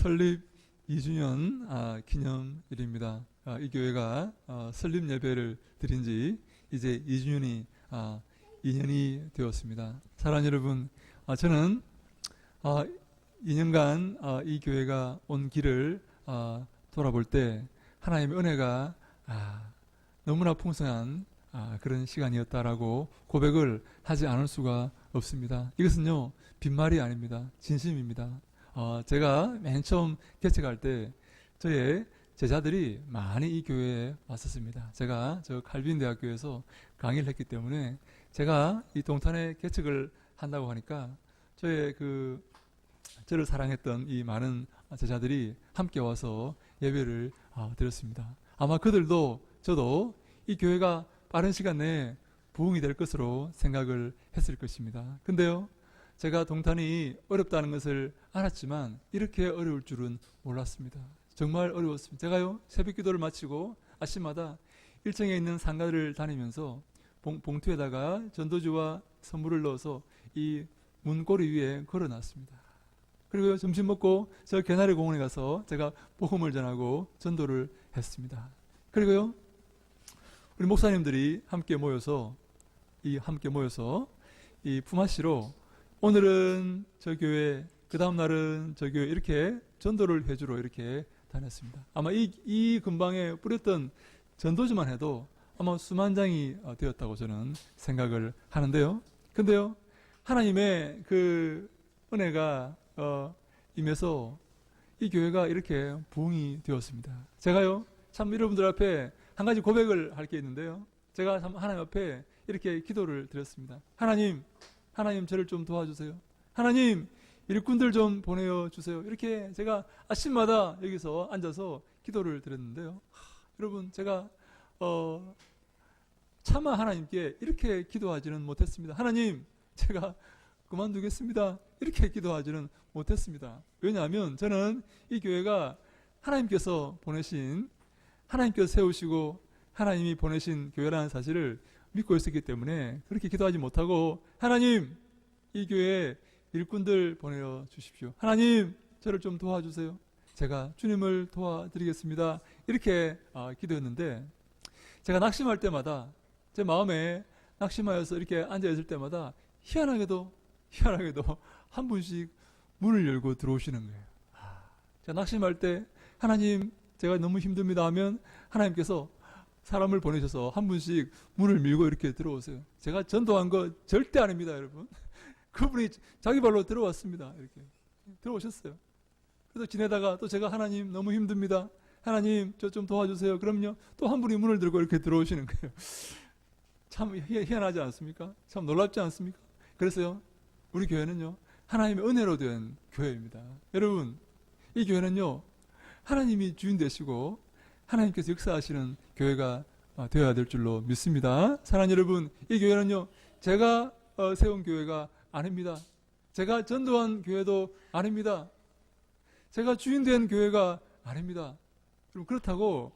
설립 2주년 아, 기념일입니다. 아, 이 교회가 아, 설립 예배를 드린 지 이제 2주년이 아, 2년이 되었습니다. 사랑하는 여러분, 아, 저는 아, 2년간 아, 이 교회가 온 길을 아, 돌아볼 때 하나님의 은혜가 아, 너무나 풍성한 아, 그런 시간이었다라고 고백을 하지 않을 수가 없습니다. 이것은요 빈말이 아닙니다. 진심입니다. 어, 제가 맨 처음 개척할 때 저의 제자들이 많이 이 교회에 왔었습니다. 제가 저 칼빈 대학교에서 강의를 했기 때문에 제가 이 동탄에 개척을 한다고 하니까 저의 그 저를 사랑했던 이 많은 제자들이 함께 와서 예배를 아, 드렸습니다. 아마 그들도 저도 이 교회가 빠른 시간 내에 부흥이 될 것으로 생각을 했을 것입니다. 근데요, 제가 동탄이 어렵다는 것을 알았지만 이렇게 어려울 줄은 몰랐습니다. 정말 어려웠습니다. 제가요, 새벽 기도를 마치고 아침마다 일정에 있는 상가를 다니면서 봉, 봉투에다가 전도주와 선물을 넣어서 이 문고리 위에 걸어놨습니다. 그리고 점심 먹고 저 개나리 공원에 가서 제가 복음을 전하고 전도를 했습니다. 그리고요, 우리 목사님들이 함께 모여서 이 함께 모여서 이 품앗이로 오늘은 저 교회, 그 다음 날은 저 교회 이렇게 전도를 해주러 이렇게 다녔습니다. 아마 이, 이 근방에 뿌렸던 전도지만 해도 아마 수만 장이 어, 되었다고 저는 생각을 하는데요. 근데요, 하나님의 그 은혜가 어, 임해서 이 교회가 이렇게 부흥이 되었습니다. 제가요, 참 여러분들 앞에 한 가지 고백을 할 게 있는데요. 제가 참 하나님 앞에 이렇게 기도를 드렸습니다. 하나님, 하나님 저를 좀 도와주세요. 하나님, 일꾼들 좀 보내어 주세요. 이렇게 제가 아침마다 여기서 앉아서 기도를 드렸는데요. 하, 여러분, 제가 어, 차마 하나님께 이렇게 기도하지는 못했습니다. 하나님, 제가 그만두겠습니다. 이렇게 기도하지는 못했습니다. 왜냐하면 저는 이 교회가 하나님께서 보내신 하나님께서 세우시고 하나님이 보내신 교회라는 사실을 믿고 있었기 때문에 그렇게 기도하지 못하고 하나님 이 교회에 일꾼들 보내어 주십시오. 하나님 저를 좀 도와주세요. 제가 주님을 도와드리겠습니다. 이렇게 아, 기도했는데 제가 낙심할 때마다 제 마음에 낙심하여서 이렇게 앉아 있을 때마다 희한하게도 희한하게도 한 분씩 문을 열고 들어오시는 거예요. 아, 제가 낙심할 때 하나님 제가 너무 힘듭니다 하면 하나님께서 사람을 보내셔서 한 분씩 문을 밀고 이렇게 들어오세요. 제가 전도한 거 절대 아닙니다, 여러분. 그분이 자기 발로 들어왔습니다. 이렇게 들어오셨어요. 그래서 지내다가 또 제가 하나님 너무 힘듭니다. 하나님 저 좀 도와주세요. 그럼요. 또 한 분이 문을 들고 이렇게 들어오시는 거예요. 참 희- 희한하지 않습니까? 참 놀랍지 않습니까? 그래서요. 우리 교회는요. 하나님의 은혜로 된 교회입니다. 여러분, 이 교회는요. 하나님이 주인 되시고 하나님께서 역사하시는 교회가 어, 되어야 될 줄로 믿습니다. 사랑하는 여러분, 이 교회는요. 제가 어, 세운 교회가 아닙니다. 제가 전도한 교회도 아닙니다. 제가 주인 된 교회가 아닙니다. 그럼 그렇다고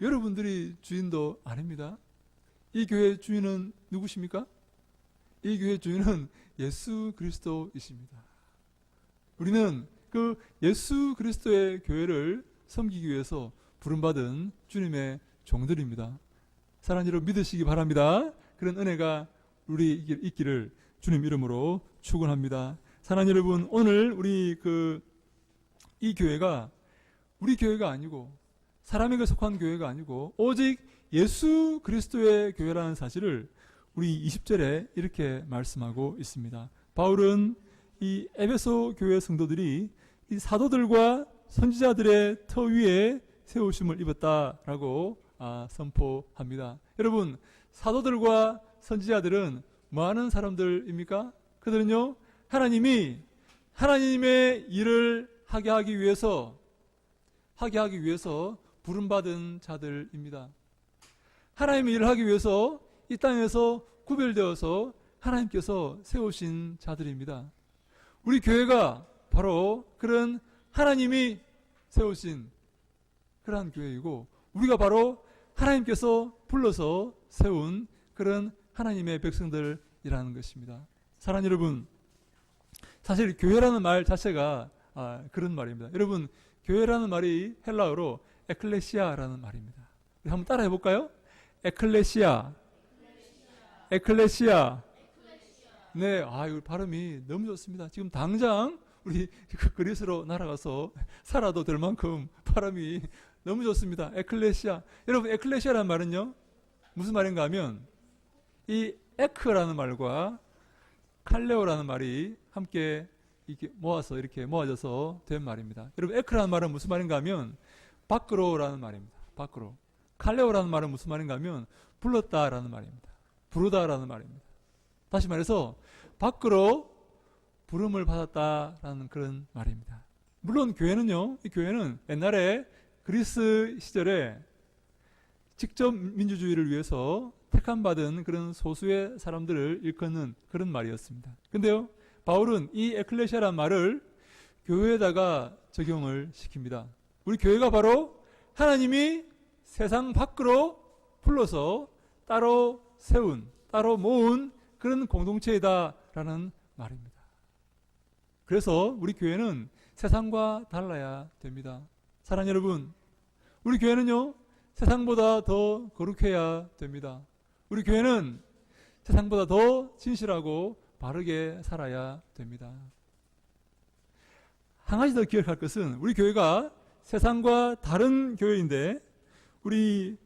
여러분들이 주인도 아닙니다. 이 교회 주인은 누구십니까? 이 교회 주인은 예수 그리스도이십니다. 우리는 그 예수 그리스도의 교회를 섬기기 위해서 부름받은 주님의 종들입니다. 여러분 믿으시기 바랍니다. 그런 은혜가 우리 있기를 주님 이름으로 축원합니다. 사랑하는 여러분 오늘 우리 그 이 교회가 우리 교회가 아니고 사람에게 속한 교회가 아니고 오직 예수 그리스도의 교회라는 사실을 우리 20절에 이렇게 말씀하고 있습니다. 바울은 이 에베소 교회 성도들이 이 사도들과 선지자들의 터 위에 세우심을 입었다라고 아, 선포합니다. 여러분, 사도들과 선지자들은 뭐 하는 사람들입니까? 그들은요, 하나님이 하나님의 일을 하게 하기 위해서 하게 하기 위해서 부름받은 자들입니다. 하나님의 일을 하기 위해서 이 땅에서 구별되어서 하나님께서 세우신 자들입니다. 우리 교회가 바로 그런 하나님이 세우신 그러한 교회이고 우리가 바로 하나님께서 불러서 세운 그런 하나님의 백성들이라는 것입니다. 사랑 여러분, 사실 교회라는 말 자체가 아, 그런 말입니다. 여러분 교회라는 말이 헬라어로 에클레시아라는 말입니다. 한번 따라해 볼까요? 에클레시아, 에클레시아. 네, 아 이거 발음이 너무 좋습니다. 지금 당장 우리 그 그리스로 날아가서 살아도 될 만큼 발음이 너무 좋습니다. 에클레시아. 여러분 에클레시아라는 말은요 무슨 말인가 하면 이 에크라는 말과 칼레오라는 말이 함께 이렇게 모아서 이렇게 모아져서 된 말입니다. 여러분 에크라는 말은 무슨 말인가 하면 밖으로라는 말입니다. 밖으로. 칼레오라는 말은 무슨 말인가 하면 불렀다라는 말입니다. 부르다라는 말입니다. 다시 말해서 밖으로 부름을 받았다라는 그런 말입니다. 물론 교회는요, 이 교회는 옛날에 그리스 시절에 직접 민주주의를 위해서 택함받은 그런 소수의 사람들을 일컫는 그런 말이었습니다. 근데요, 바울은 이 에클레시아란 말을 교회에다가 적용을 시킵니다. 우리 교회가 바로 하나님이 세상 밖으로 불러서 따로 세운, 따로 모은 그런 공동체이다라는 말입니다. 그래서 우리 교회는 세상과 달라야 됩니다. 사랑 여러분, 우리 교회는요, 세상보다 더 거룩해야 됩니다. 우리 교회는 세상보다 더 진실하고 바르게 살아야 됩니다. 한 가지 더 기억할 것은 우리 교회가 세상과 다른 교회인데 우리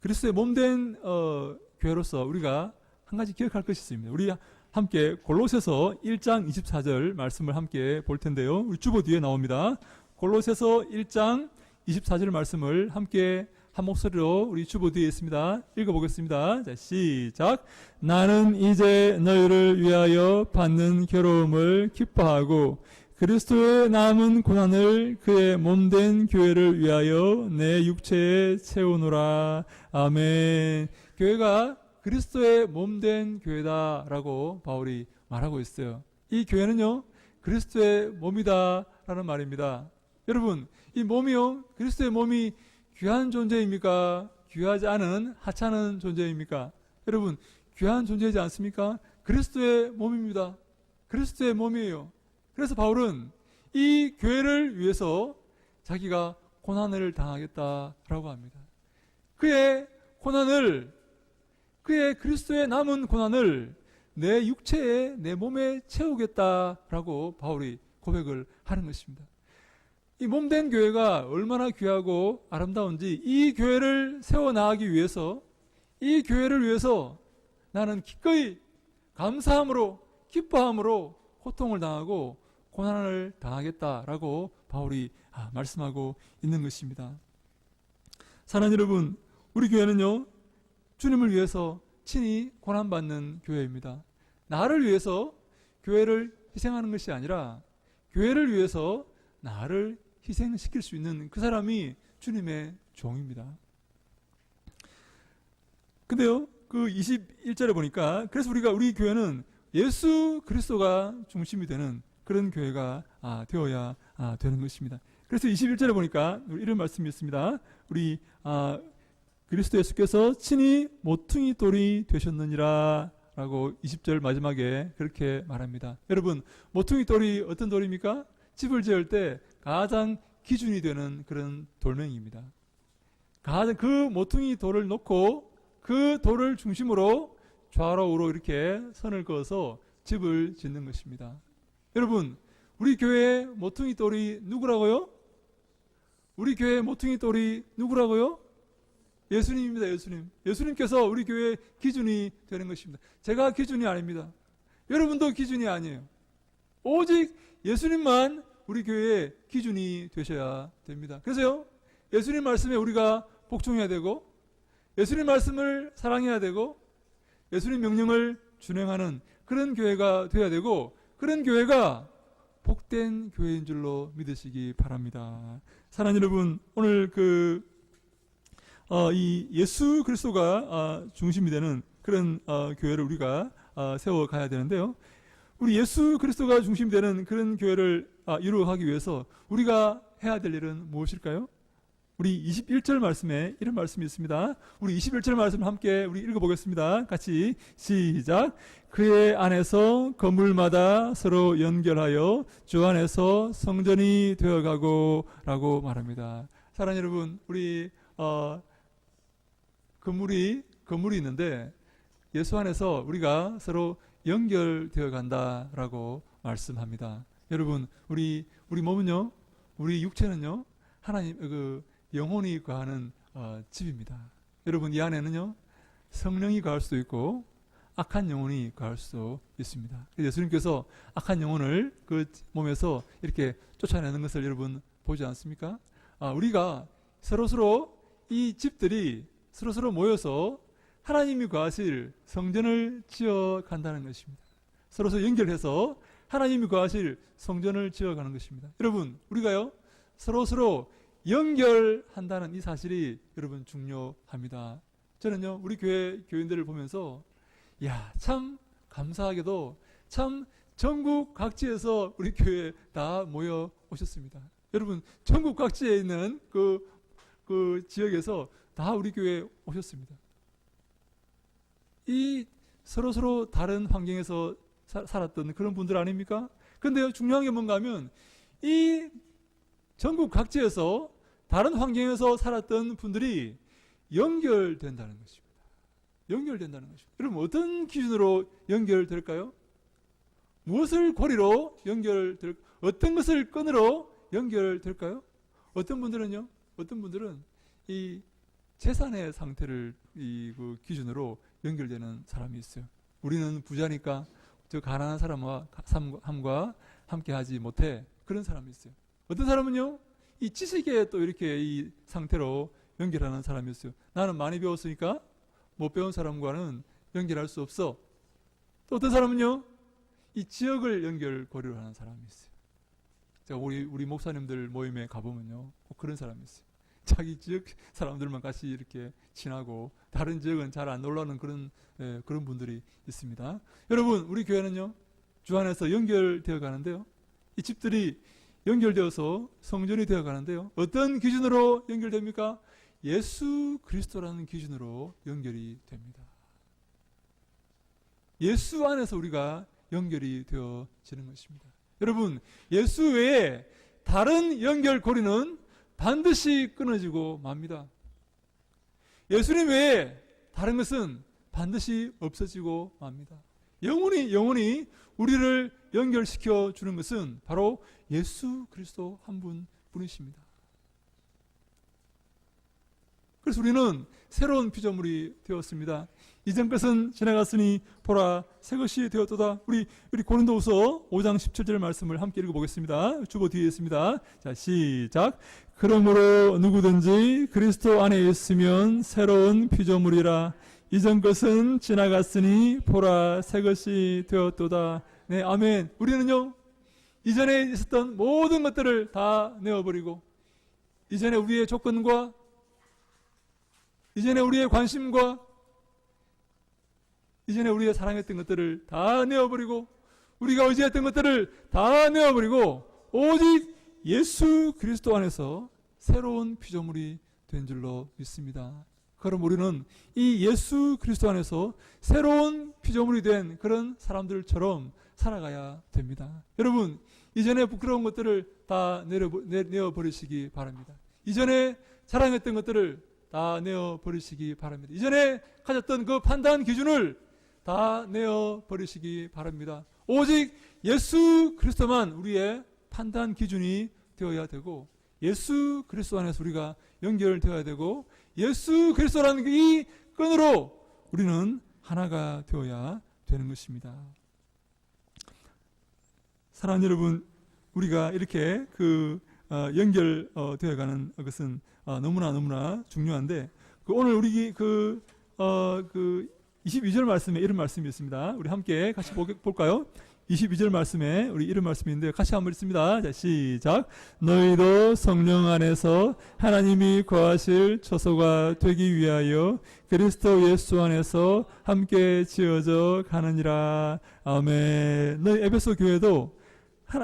그리스도의 몸된 어, 교회로서 우리가 한 가지 기억할 것이 있습니다. 우리 함께 골로새서 1장 24절 말씀을 함께 볼 텐데요. 우리 주보 뒤에 나옵니다. 골로새서 1장 24절 말씀을 함께 한 목소리로 우리 주보 뒤에 있습니다. 읽어보겠습니다. 자, 시작. 나는 이제 너희를 위하여 받는 괴로움을 기뻐하고 그리스도의 남은 고난을 그의 몸된 교회를 위하여 내 육체에 채우노라. 아멘. 교회가 그리스도의 몸된 교회다라고 바울이 말하고 있어요. 이 교회는요, 그리스도의 몸이다라는 말입니다. 여러분, 이 몸이요, 그리스도의 몸이 귀한 존재입니까? 귀하지 않은 하찮은 존재입니까? 여러분, 귀한 존재이지 않습니까? 그리스도의 몸입니다. 그리스도의 몸이에요. 그래서 바울은 이 교회를 위해서 자기가 고난을 당하겠다라고 합니다. 그의 고난을 그의 그리스도의 남은 고난을 내 육체에 내 몸에 채우겠다라고 바울이 고백을 하는 것입니다. 이 몸된 교회가 얼마나 귀하고 아름다운지 이 교회를 세워 나가기 위해서 이 교회를 위해서 나는 기꺼이 감사함으로 기뻐함으로 고통을 당하고 고난을 당하겠다라고 바울이 아, 말씀하고 있는 것입니다. 사랑 여러분, 우리 교회는요 주님을 위해서 친히 고난받는 교회입니다. 나를 위해서 교회를 희생하는 것이 아니라 교회를 위해서 나를 희생시킬 수 있는 그 사람이 주님의 종입니다. 근데요, 그 21절에 보니까 그래서 우리가 우리 교회는 예수 그리스도가 중심이 되는 그런 교회가 아, 되어야 아, 되는 것입니다. 그래서 21절에 보니까 이런 말씀이 있습니다. 우리 아, 그리스도 예수께서 친히 모퉁이 돌이 되셨느니라 라고 20절 마지막에 그렇게 말합니다. 여러분, 모퉁이 돌이 어떤 돌입니까? 집을 지을 때 가장 기준이 되는 그런 돌멩이입니다. 가장 그 모퉁이 돌을 놓고 그 돌을 중심으로 좌로 우로 이렇게 선을 그어서 집을 짓는 것입니다. 여러분, 우리 교회 모퉁이 돌이 누구라고요? 우리 교회 모퉁이 돌이 누구라고요? 예수님입니다, 예수님. 예수님께서 우리 교회 기준이 되는 것입니다. 제가 기준이 아닙니다. 여러분도 기준이 아니에요. 오직 예수님만 우리 교회의 기준이 되셔야 됩니다. 그래서요, 예수님 말씀에 우리가 복종해야 되고, 예수님 말씀을 사랑해야 되고, 예수님 명령을 준행하는 그런 교회가 되어야 되고, 그런 교회가 복된 교회인 줄로 믿으시기 바랍니다. 사랑하는 여러분, 오늘 그, 어, 이 예수 그리스도가 어, 중심이 되는 그런 어, 교회를 우리가 어, 세워 가야 되는데요. 우리 예수 그리스도가 중심이 되는 그런 교회를 아, 이루어가기 위해서 우리가 해야 될 일은 무엇일까요? 우리 21절 말씀에 이런 말씀이 있습니다. 우리 21절 말씀을 함께 우리 읽어보겠습니다. 같이 시작. 그의 안에서 건물마다 서로 연결하여 주 안에서 성전이 되어가고 라고 말합니다. 사랑하는 여러분, 우리 어, 건물이 건물이 있는데 예수 안에서 우리가 서로 연결되어 간다라고 말씀합니다. 여러분, 우리 우리 몸은요, 우리 육체는요, 하나님 그 영혼이 거하는 어, 집입니다. 여러분 이 안에는요 성령이 거할 수도 있고 악한 영혼이 거할 수도 있습니다. 예수님께서 악한 영혼을 그 몸에서 이렇게 쫓아내는 것을 여러분 보지 않습니까? 아, 우리가 서로 서로 이 집들이 서로 서로 모여서 하나님이 거하실 성전을 지어 간다는 것입니다. 서로 서로 연결해서 하나님이 거하실 성전을 지어 가는 것입니다. 여러분 우리가요 서로 서로 연결한다는 이 사실이 여러분 중요합니다. 저는요, 우리 교회 교인들을 보면서, 야, 참 감사하게도 참 전국 각지에서 우리 교회에 다 모여 오셨습니다. 여러분, 전국 각지에 있는 그, 그 지역에서 다 우리 교회에 오셨습니다. 이 서로서로 다른 환경에서 사- 살았던 그런 분들 아닙니까? 근데요, 중요한 게 뭔가 하면, 이 전국 각지에서 다른 환경에서 살았던 분들이 연결된다는 것입니다. 연결된다는 것입니다. 여러분 어떤 기준으로 연결될까요? 무엇을 고리로 연결될 어떤 것을 끈으로 연결될까요? 어떤 분들은요. 어떤 분들은 이 재산의 상태를 이 그 기준으로 연결되는 사람이 있어요. 우리는 부자니까 저 가난한 사람과 함께 하지 못해 그런 사람이 있어요. 어떤 사람은요, 이 지식에 또 이렇게 이 상태로 연결하는 사람이 있어요. 나는 많이 배웠으니까 못 배운 사람과는 연결할 수 없어. 또 어떤 사람은요, 이 지역을 연결 고리로 하는 사람이 있어요. 제가 우리 우리 목사님들 모임에 가보면요, 꼭 그런 사람이 있어요. 자기 지역 사람들만 같이 이렇게 친하고 다른 지역은 잘 안 놀라는 그런 예, 그런 분들이 있습니다. 여러분, 우리 교회는요, 주 안에서 연결되어 가는데요, 이 집들이 연결되어서 성전이 되어 가는데요. 어떤 기준으로 연결됩니까? 예수 그리스도라는 기준으로 연결이 됩니다. 예수 안에서 우리가 연결이 되어지는 것입니다. 여러분, 예수 외에 다른 연결고리는 반드시 끊어지고 맙니다. 예수님 외에 다른 것은 반드시 없어지고 맙니다. 영원히 영원히 우리를 연결시켜 주는 것은 바로 예수 그리스도 한 분 뿐이십니다. 그래서 우리는 새로운 피조물이 되었습니다. 이전 것은 지나갔으니 보라 새 것이 되었도다. 우리 우리 고린도후서 5장 17절 말씀을 함께 읽어 보겠습니다. 주보 뒤에 있습니다. 자, 시작. 그러므로 누구든지 그리스도 안에 있으면 새로운 피조물이라. 이전 것은 지나갔으니 보라 새 것이 되었도다. 네, 아멘. 우리는요. 이전에 있었던 모든 것들을 다 내어버리고 이전에 우리의 조건과 이전에 우리의 관심과 이전에 우리가 사랑했던 것들을 다 내어버리고 우리가 의지했던 것들을 다 내어버리고 오직 예수 그리스도 안에서 새로운 피조물이 된 줄로 믿습니다. 그럼 우리는 이 예수 그리스도 안에서 새로운 피조물이 된 그런 사람들처럼 살아가야 됩니다. 여러분, 이전에 부끄러운 것들을 다 내려, 내어 버리시기 바랍니다. 이전에 사랑했던 것들을 다 내어 버리시기 바랍니다. 이전에 가졌던 그 판단 기준을 다 내어 버리시기 바랍니다. 오직 예수 그리스도만 우리의 판단 기준이 되어야 되고 예수 그리스도 안에서 우리가 연결되어야 되고 예수 그리스도라는 이 끈으로 우리는 하나가 되어야 되는 것입니다. 사랑하는 여러분, 우리가 이렇게 그 어, 연결되어 가는 것은 어, 너무나 너무나 중요한데 그 오늘 우리 그, 어, 그 22절 말씀에 이런 말씀이 있습니다. 우리 함께 같이 보, 볼까요? 22절 말씀에 우리 이런 말씀인데 같이 한번 읽습니다. 자, 시작. 너희도 성령 안에서 하나님이 거하실 처소가 되기 위하여 그리스도 예수 안에서 함께 지어져 가느니라. 아멘. 너희 에베소 교회도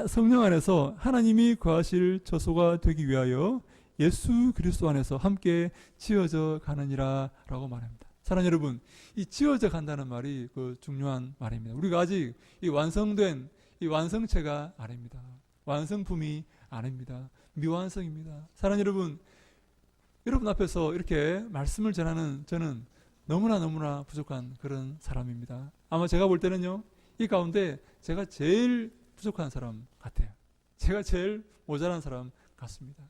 성령 안에서 하나님이 거하실 처소가 되기 위하여 예수 그리스도 안에서 함께 지어져 가느니라라고 말합니다. 사랑 여러분, 이 지어져 간다는 말이 그 중요한 말입니다. 우리가 아직 이 완성된 이 완성체가 아닙니다. 완성품이 아닙니다. 미완성입니다. 사랑 여러분, 여러분 앞에서 이렇게 말씀을 전하는 저는 너무나 너무나 부족한 그런 사람입니다. 아마 제가 볼 때는요, 이 가운데 제가 제일 부족한 사람 같아요. 제가 제일 모자란 사람 같습니다.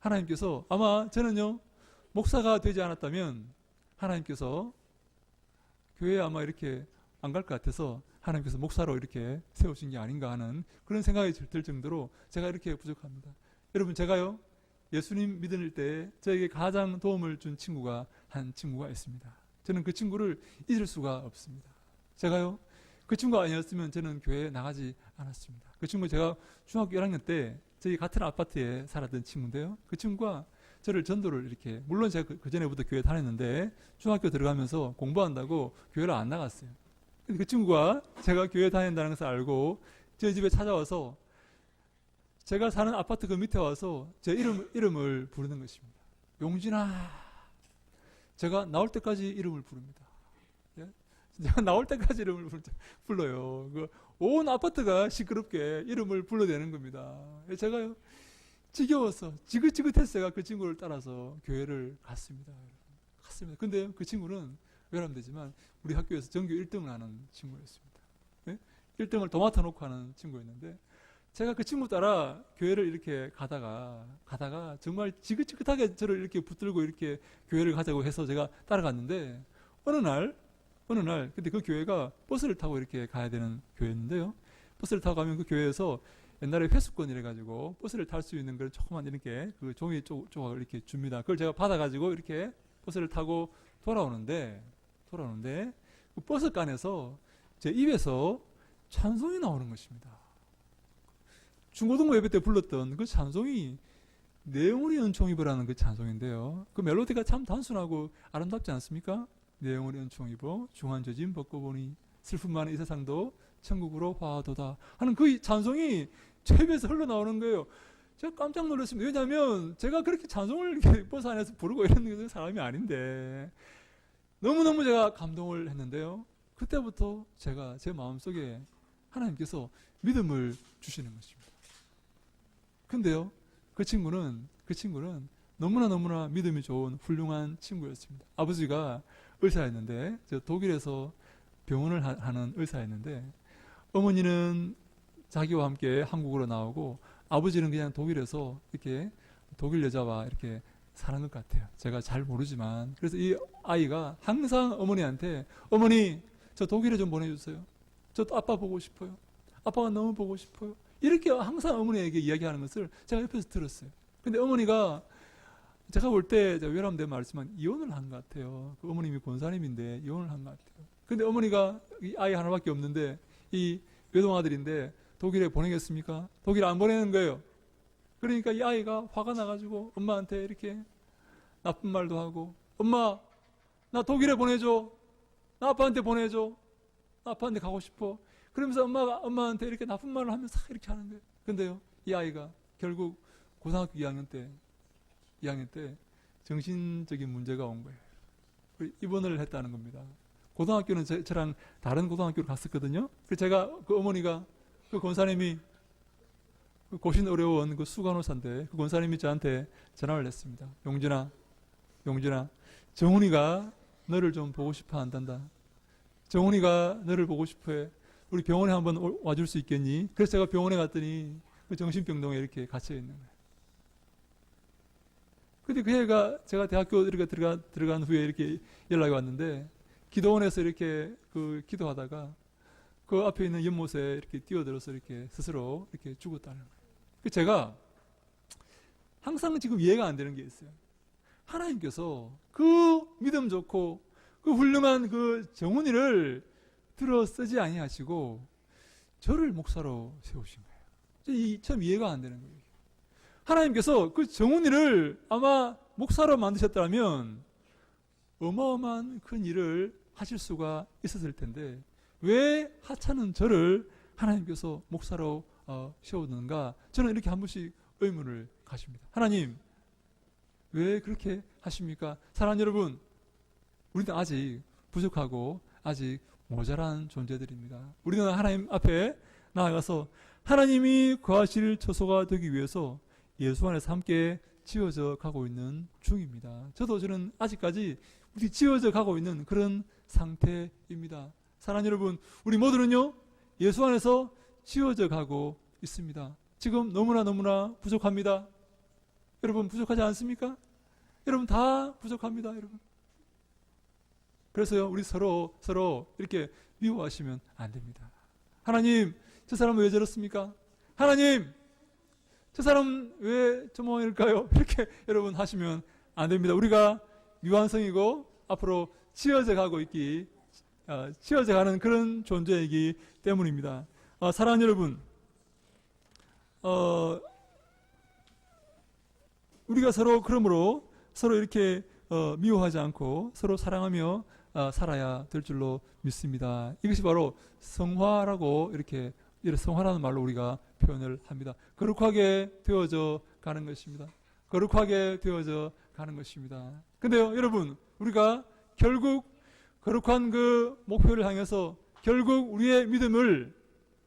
하나님께서 아마 저는요, 목사가 되지 않았다면 하나님께서 교회에 아마 이렇게 안 갈 것 같아서 하나님께서 목사로 이렇게 세우신 게 아닌가 하는 그런 생각이 들 정도로 제가 이렇게 부족합니다. 여러분, 제가요, 예수님 믿을 때 저에게 가장 도움을 준 친구가 한 친구가 있습니다. 저는 그 친구를 잊을 수가 없습니다. 제가요, 그 친구가 아니었으면 저는 교회에 나가지 않았습니다. 그 친구 제가 중학교 1학년 때 저희 같은 아파트에 살았던 친구인데요. 그 친구가 저를 전도를 이렇게 물론 제가 그 전에부터 교회 다녔는데 중학교 들어가면서 공부한다고 교회를 안 나갔어요. 근데 그 친구가 제가 교회 다닌다는 것을 알고 저희 집에 찾아와서 제가 사는 아파트 그 밑에 와서 제 이름, 이름을 부르는 것입니다. 용진아. 제가 나올 때까지 이름을 부릅니다. 예? 제가 나올 때까지 이름을 부르- 불러요. 그 온 아파트가 시끄럽게 이름을 불러대는 겁니다. 예, 제가요, 지겨워서, 지긋지긋해서 제가 그 친구를 따라서 교회를 갔습니다. 갔습니다. 근데 그 친구는 외람 되지만 우리 학교에서 전교 1등을 하는 친구였습니다. 예? 1등을 도맡아 놓고 하는 친구였는데 제가 그 친구 따라 교회를 이렇게 가다가 가다가 정말 지긋지긋하게 저를 이렇게 붙들고 이렇게 교회를 가자고 해서 제가 따라갔는데 어느 날 어느 날 근데 그 교회가 버스를 타고 이렇게 가야 되는 교회였는데요. 버스를 타고 가면 그 교회에서 옛날에 회수권 이래 가지고 버스를 탈 수 있는 걸 조그만 이렇게 그 종이 조, 조각을 이렇게 줍니다. 그걸 제가 받아 가지고 이렇게 버스를 타고 돌아오는데 돌아오는데 그 버스간에서 제 입에서 찬송이 나오는 것입니다. 중고등부 예배 때 불렀던 그 찬송이 내용으로 연총입어라는 그 찬송인데요. 그 멜로디가 참 단순하고 아름답지 않습니까? 내용으로 연총입어 중한 저짐 벗고 보니 슬픔 많은 이 세상도 천국으로 화도다 하는 그 찬송이 제 입에서 흘러나오는 거예요. 제가 깜짝 놀랐습니다. 왜냐하면 제가 그렇게 찬송을 버스 안에서 부르고 이런 사람이 아닌데 너무너무 제가 감동을 했는데요. 그때부터 제가 제 마음속에 하나님께서 믿음을 주시는 것입니다. 근데요, 그 친구는, 그 친구는 너무나 너무나 믿음이 좋은 훌륭한 친구였습니다. 아버지가 의사였는데, 저 독일에서 병원을 하- 하는 의사였는데, 어머니는 자기와 함께 한국으로 나오고, 아버지는 그냥 독일에서 이렇게 독일 여자와 이렇게 사는 것 같아요. 제가 잘 모르지만. 그래서 이 아이가 항상 어머니한테, 어머니, 저 독일에 좀 보내주세요. 저또 아빠 보고 싶어요. 아빠가 너무 보고 싶어요. 이렇게 항상 어머니에게 이야기하는 것을 제가 옆에서 들었어요. 근데 어머니가 제가 볼때 제가 외람된 말씀만 이혼을 한 것 같아요. 그 어머님이 권사님인데 이혼을 한 것 같아요. 근데 어머니가 이 아이 하나밖에 없는데 이 외동 아들인데 독일에 보내겠습니까? 독일 안 보내는 거예요. 그러니까 이 아이가 화가 나가지고 엄마한테 이렇게 나쁜 말도 하고 엄마 나 독일에 보내줘. 나 아빠한테 보내줘. 나 아빠한테 가고 싶어. 그러면서 엄마가 엄마한테 이렇게 나쁜 말을 하면서 이렇게 하는 거예요. 근데요, 이 아이가 결국 고등학교 2학년 때, 2학년 때 정신적인 문제가 온 거예요. 입원을 했다는 겁니다. 고등학교는 저, 저랑 다른 고등학교로 갔었거든요. 그래서 제가 그 어머니가 그 권사님이 그 고신 어려운 그 수간호사인데 그 권사님이 저한테 전화를 했습니다. 용진아, 용진아, 정훈이가 너를 좀 보고 싶어 한단다. 정훈이가 너를 보고 싶어해. 우리 병원에 한번 올- 와줄 수 있겠니? 그래서 제가 병원에 갔더니 그 정신병동에 이렇게 갇혀 있는 거예요. 근데 그 애가 제가 대학교 이렇게 들어가, 들어간 후에 이렇게 연락이 왔는데 기도원에서 이렇게 그 기도하다가 그 앞에 있는 연못에 이렇게 뛰어들어서 이렇게 스스로 이렇게 죽었다는 거예요. 그 제가 항상 지금 이해가 안 되는 게 있어요. 하나님께서 그 믿음 좋고 그 훌륭한 그 정훈이를 들어 쓰지 아니하시고 저를 목사로 세우신 거예요. 저 이, 참 이해가 안 되는 거예요. 하나님께서 그 정훈이를 아마 목사로 만드셨다면 어마어마한 큰 일을 하실 수가 있었을 텐데 왜 하찮은 저를 하나님께서 목사로 어, 세우는가 저는 이렇게 한 번씩 의문을 가십니다. 하나님, 왜 그렇게 하십니까? 사랑하는 여러분, 우리는 아직 부족하고 아직 모자란 존재들입니다. 우리는 하나님 앞에 나아가서 하나님이 거하실 처소가 되기 위해서 예수 안에서 함께 지어져 가고 있는 중입니다. 저도 저는 아직까지 우리 지어져 가고 있는 그런 상태입니다. 사랑하는 여러분, 우리 모두는요, 예수 안에서 지어져 가고 있습니다. 지금 너무나 너무나 부족합니다. 여러분, 부족하지 않습니까? 여러분, 다 부족합니다, 여러분. 그래서요, 우리 서로, 서로 이렇게 미워하시면 안 됩니다. 하나님, 저 사람은 왜 저렇습니까? 하나님, 저 사람 왜 저 모양일까요? 이렇게 여러분 하시면 안 됩니다. 우리가 유한성이고 앞으로 치어져 가고 있기, 어, 치어져 가는 그런 존재이기 때문입니다. 어, 사랑하는 여러분, 어, 우리가 서로 그러므로 서로 이렇게 어, 미워하지 않고 서로 사랑하며 어, 살아야 될 줄로 믿습니다. 이것이 바로 성화라고 이렇게 성화라는 말로 우리가 표현을 합니다. 거룩하게 되어져 가는 것입니다. 거룩하게 되어져 가는 것입니다. 근데요, 여러분, 우리가 결국 거룩한 그 목표를 향해서 결국 우리의 믿음을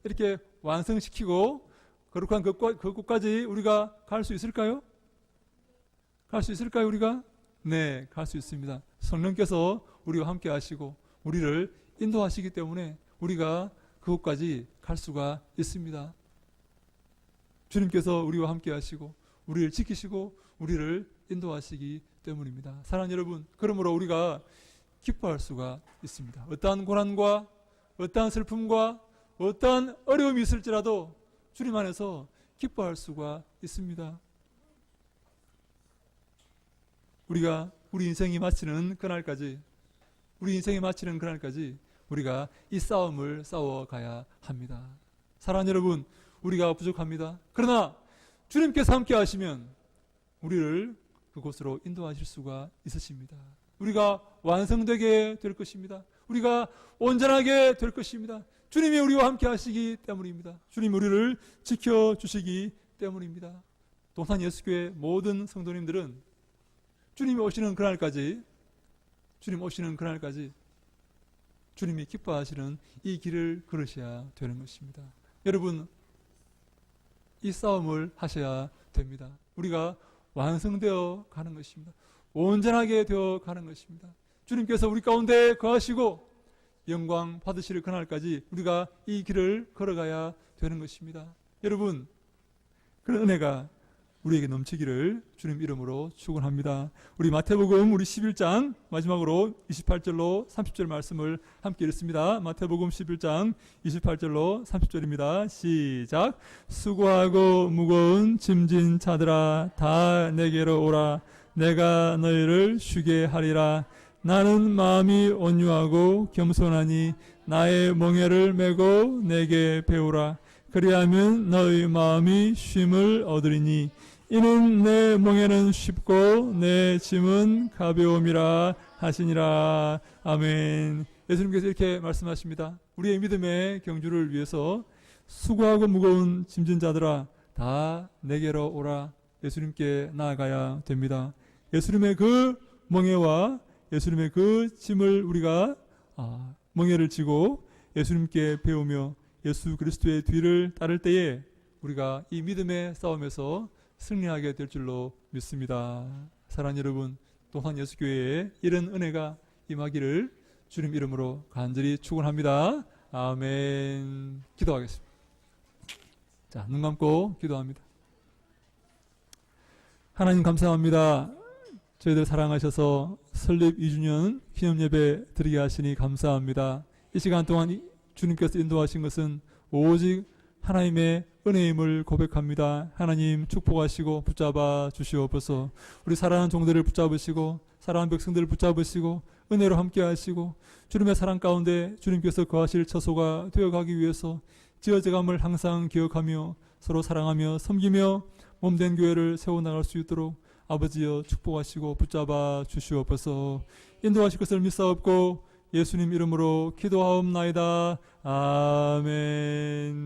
이렇게 완성시키고 거룩한 그, 과- 그 곳까지 우리가 갈 수 있을까요? 갈 수 있을까요, 우리가? 네, 갈 수 있습니다. 성령께서 우리와 함께 하시고 우리를 인도하시기 때문에 우리가 그곳까지 갈 수가 있습니다. 주님께서 우리와 함께 하시고 우리를 지키시고 우리를 인도하시기 때문입니다. 사랑하는 여러분, 그러므로 우리가 기뻐할 수가 있습니다. 어떠한 고난과 어떠한 슬픔과 어떠한 어려움이 있을지라도 주님 안에서 기뻐할 수가 있습니다. 우리가 우리 인생이 마치는 그날까지 우리 인생이 마치는 그날까지 우리가 이 싸움을 싸워가야 합니다. 사랑하는 여러분, 우리가 부족합니다. 그러나 주님께서 함께 하시면 우리를 그곳으로 인도하실 수가 있으십니다. 우리가 완성되게 될 것입니다. 우리가 온전하게 될 것입니다. 주님이 우리와 함께 하시기 때문입니다. 주님 우리를 지켜 주시기 때문입니다. 동산 예수교회 모든 성도님들은 주님이 오시는 그날까지 주님 오시는 그날까지 주님이 기뻐하시는 이 길을 걸으셔야 되는 것입니다. 여러분 이 싸움을 하셔야 됩니다. 우리가 완성되어 가는 것입니다. 온전하게 되어 가는 것입니다. 주님께서 우리 가운데 거하시고 영광 받으실 그날까지 우리가 이 길을 걸어가야 되는 것입니다. 여러분 그런 은혜가 우리에게 넘치기를 주님 이름으로 축원합니다. 우리 마태복음 우리 11장 마지막으로 28절로 30절 말씀을 함께 읽습니다. 마태복음 11장 28절로 30절입니다. 시작. 수고하고 무거운 짐진 자들아 다 내게로 오라 내가 너희를 쉬게 하리라. 나는 마음이 온유하고 겸손하니 나의 멍에를 메고 내게 배우라. 그리하면 너희 마음이 쉼을 얻으리니 이는 내 멍에는 쉽고 내 짐은 가벼움이라 하시니라. 아멘. 예수님께서 이렇게 말씀하십니다. 우리의 믿음의 경주를 위해서 수고하고 무거운 짐진 자들아 다 내게로 오라. 예수님께 나아가야 됩니다 예수님의 그 멍에와 예수님의 그 짐을 우리가 아, 멍에를 지고 예수님께 배우며 예수 그리스도의 뒤를 따를 때에 우리가 이 믿음의 싸움에서 승리하게 될 줄로 믿습니다. 사랑하는 여러분, 동산 예수교회에 이런 은혜가 임하기를 주님 이름으로 간절히 축원합니다. 아멘. 기도하겠습니다. 자, 눈 감고 기도합니다. 하나님 감사합니다. 저희들 사랑하셔서 설립 2주년 기념 예배 드리게 하시니 감사합니다. 이 시간 동안 이- 주님께서 인도하신 것은 오직 하나님의 은혜임을 고백합니다. 하나님 축복하시고 붙잡아 주시옵소서. 우리 사랑하는 종들을 붙잡으시고 사랑하는 백성들을 붙잡으시고 은혜로 함께 하시고 주님의 사랑 가운데 주님께서 거하실 처소가 되어가기 위해서 지어져감을 항상 기억하며 서로 사랑하며 섬기며 몸된 교회를 세워나갈 수 있도록 아버지여 축복하시고 붙잡아 주시옵소서 인도하실 것을 믿사옵고 예수님 이름으로 기도하옵나이다. 아멘.